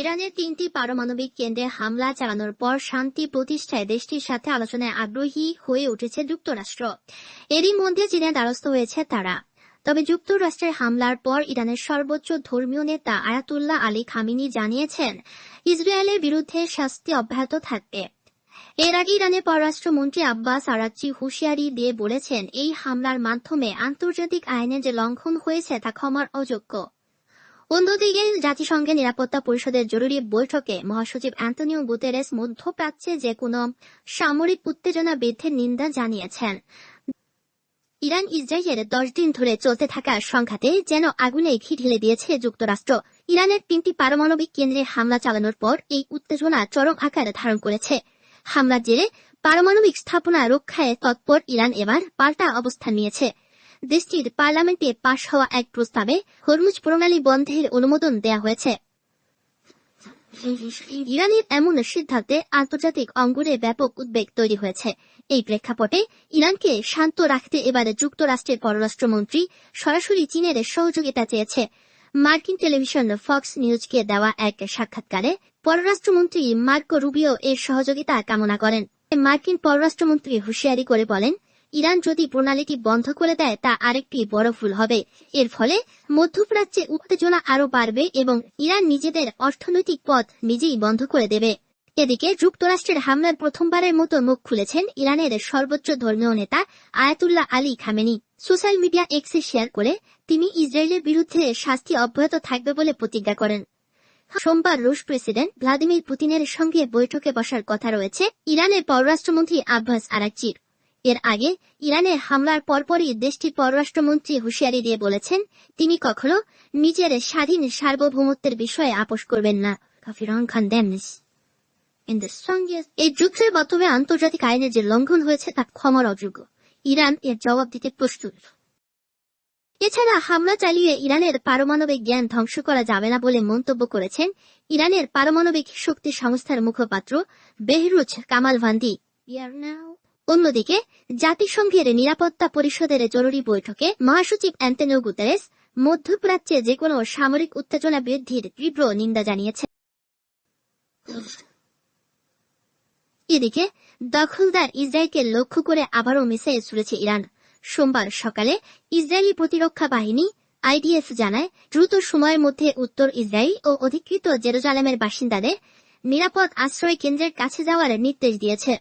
ইরানের তিনটি পারমাণবিক কেন্দ্রে হামলা চালানোর পর শান্তি প্রতিষ্ঠায় দেশটির সাথে আলোচনায় আগ্রহী হয়ে উঠেছে যুক্তরাষ্ট্র। এরই মধ্যে চীনের দ্বারস্থ হয়েছে তারা। তবে যুক্তরাষ্ট্রের হামলার পর ইরানের সর্বোচ্চ ধর্মীয় নেতা আয়াতুল্লাহ আলী খামিনি জানিয়েছেন, ইসরায়েলের বিরুদ্ধে শাস্তি অব্যাহত থাকবে। এর আগে ইরানের পররাষ্ট্রমন্ত্রী আব্বাস আরাচ্চি হুঁশিয়ারি দিয়ে বলেছেন, এই হামলার মাধ্যমে আন্তর্জাতিক আইনের যে লঙ্ঘন হয়েছে তা ক্ষমার অযোগ্য। অন্যদিকে জাতিসংঘের নিরাপত্তা পরিষদের জরুরি বৈঠকে মহাসচিব অ্যান্টনিও গুতেরেস মধ্যপ্রাচ্যে যে কোনো সামরিক উত্তেজনা বৃদ্ধির নিন্দা জানিয়েছেন। ইরান ইসরায়েলের দশ দিন ধরে চলতে থাকা সংঘাতে যেন আগুনে ঘি ঢেলে দিয়েছে যুক্তরাষ্ট্র। ইরানের তিনটি পারমাণবিক কেন্দ্রে হামলা চালানোর পর এই উত্তেজনা চরম আকার ধারণ করেছে। হামলার জেরে পারমাণবিক স্থাপনা রক্ষায় তৎপর ইরান এবার পাল্টা অবস্থান নিয়েছে। দেশটির পার্লামেন্টে পাশ হওয়া এক প্রস্তাবে হরমুজ প্রণালী বন্ধের অনুমোদন দেয়া হয়েছে। ইরানের এমন সিদ্ধান্তে আন্তর্জাতিক অঙ্গনে ব্যাপক উদ্বেগ তৈরি হয়েছে। এই প্রেক্ষাপটে ইরানকে শান্ত রাখতে এবারে যুক্তরাষ্ট্রের পররাষ্ট্রমন্ত্রী সরাসরি চীনের সহযোগিতা চেয়েছে। মার্কিন টেলিভিশন ফক্স নিউজকে দেওয়া এক সাক্ষাৎকারে পররাষ্ট্রমন্ত্রী মার্কো রুবিও এর সহযোগিতা কামনা করেন। মার্কিন পররাষ্ট্রমন্ত্রী হুঁশিয়ারি করে বলেন ইরান যদি প্রণালীটি বন্ধ করে দেয়, তা আরেকটি বড় ভুল হবে। এর ফলে মধ্যপ্রাচ্যে উত্তেজনা আরও বাড়বে এবং ইরান নিজেদের অর্থনৈতিক পথ নিজেই বন্ধ করে দেবে। এদিকে যুক্তরাষ্ট্রের হামলার প্রথমবারের মতো মুখ খুলেছেন ইরানের সর্বোচ্চ ধর্মীয় নেতা Ayatollah Ali Khamenei. Social media এক্সে শেয়ার করে, তিনি ইসরায়েলের বিরুদ্ধে শাস্তি অব্যাহত থাকবে বলে প্রতিজ্ঞা করেন। সোমবার রুশ প্রেসিডেন্ট ভ্লাদিমির পুতিনের সঙ্গে বৈঠকে বসার কথা রয়েছে ইরানের পররাষ্ট্রমন্ত্রী আব্বাস আরাকচির। এর আগে ইরানে হামলার পরপরই দেশটির পররাষ্ট্রমন্ত্রী হুঁশিয়ারি দিয়ে বলেছেন, তিনি কখনো নিজের স্বাধীন সার্বভৌমত্বের বিষয়ে আপোষ করবেন না। এই যুদ্ধের মাধ্যমে আন্তর্জাতিক আইনের যে লঙ্ঘন হয়েছে তা ক্ষমার অযোগ্য। ইরান এর জবাব দিতে প্রস্তুত। এছাড়া হামলা চালিয়ে ইরানের পারমাণবিক জ্ঞান ধ্বংস করা যাবে না বলে মন্তব্য করেছেন ইরানের পারমাণবিক শক্তি সংস্থার মুখপাত্র বেহরুজ কামাল ভান্দি অন্যদিকে, জাতিসংঘের নিরাপত্তা পরিষদের জরুরি বৈঠকে মহাসচিব অ্যান্টনিও গুতেরেস মধ্যপ্রাচ্যে যে কোনো সামরিক উত্তেজনা বৃদ্ধির তীব্র নিন্দা জানিয়েছে। এদিকে, দখলদার ইসরায়েলকে লক্ষ্য করে আবারও মিসাইল ছুড়েছে ইরান। সোমবার সকালে ইসরায়েলি প্রতিরক্ষা বাহিনী আইডিএফ জানায়, দ্রুত সময়ের মধ্যে উত্তর ইসরায়েল ও অধিকৃত জেরুজালেমের বাসিন্দাদের নিরাপদ আশ্রয় কেন্দ্রের কাছে যাওয়ার নির্দেশ দিয়েছে।